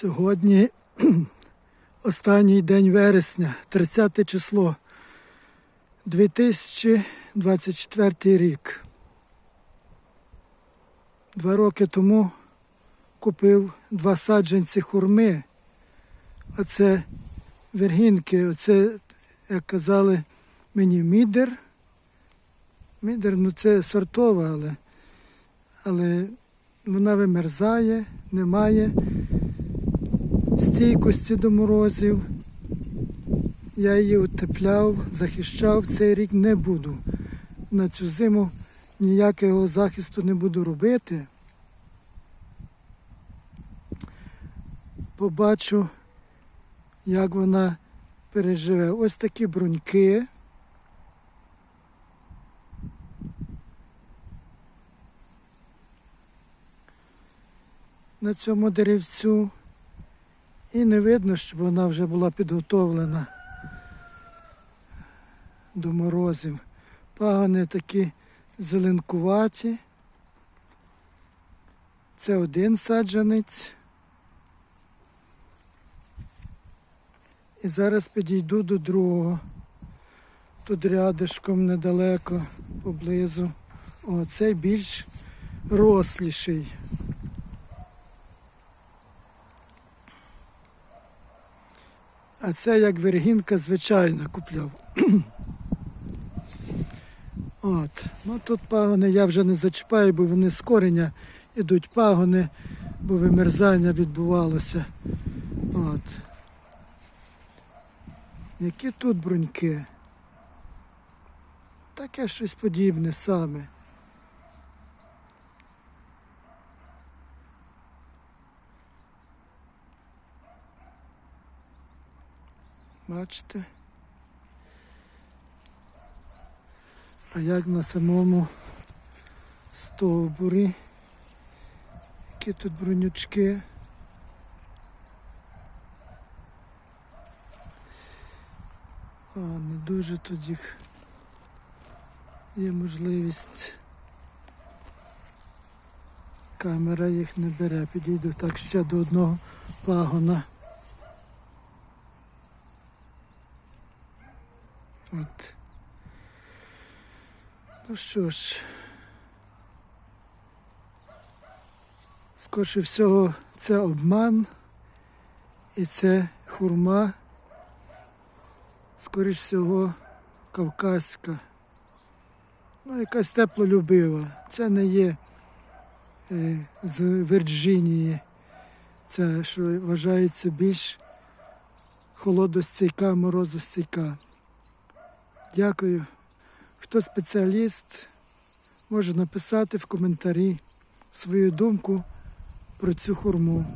Сьогодні останній день вересня, 30 число 2024 рік. Два роки тому купив два саджанці хурми. Оце вергінки, оце, як казали мені, мідер. Мідер, ну це сортова, але, але вона вимерзає, немає стійкості до морозів. Я її утепляв, захищав. Цей рік не буду. На цю зиму ніякого захисту не буду робити. Побачу, як вона переживе. Ось такі бруньки. На цьому деревцю. І не видно, щоб вона вже була підготовлена до морозів. Пагони такі зеленкуваті. Це один саджанець. І зараз підійду до другого. Тут рядишком недалеко, поблизу. О, цей більш росліший. А це як вергінка звичайна купляв. От. Ну тут пагони я вже не зачіпаю, бо вони з кореня йдуть пагони, бо вимерзання відбувалося. От. Які тут бруньки? Таке щось подібне саме. Бачите? А як на самому стовбурі? Які тут бронючки? А, не дуже тут їх є можливість. Камера їх не бере, підійду так ще до одного пагона. От. Ну що ж, скорше всього, це обман і це хурма, скоріш всього, кавказька. Ну, якась теплолюбива. Це не є е, з Вірджинії. Це, що вважається більш холодостійка, морозостійка. Дякую. Хто спеціаліст, може написати в коментарі свою думку про цю хурму.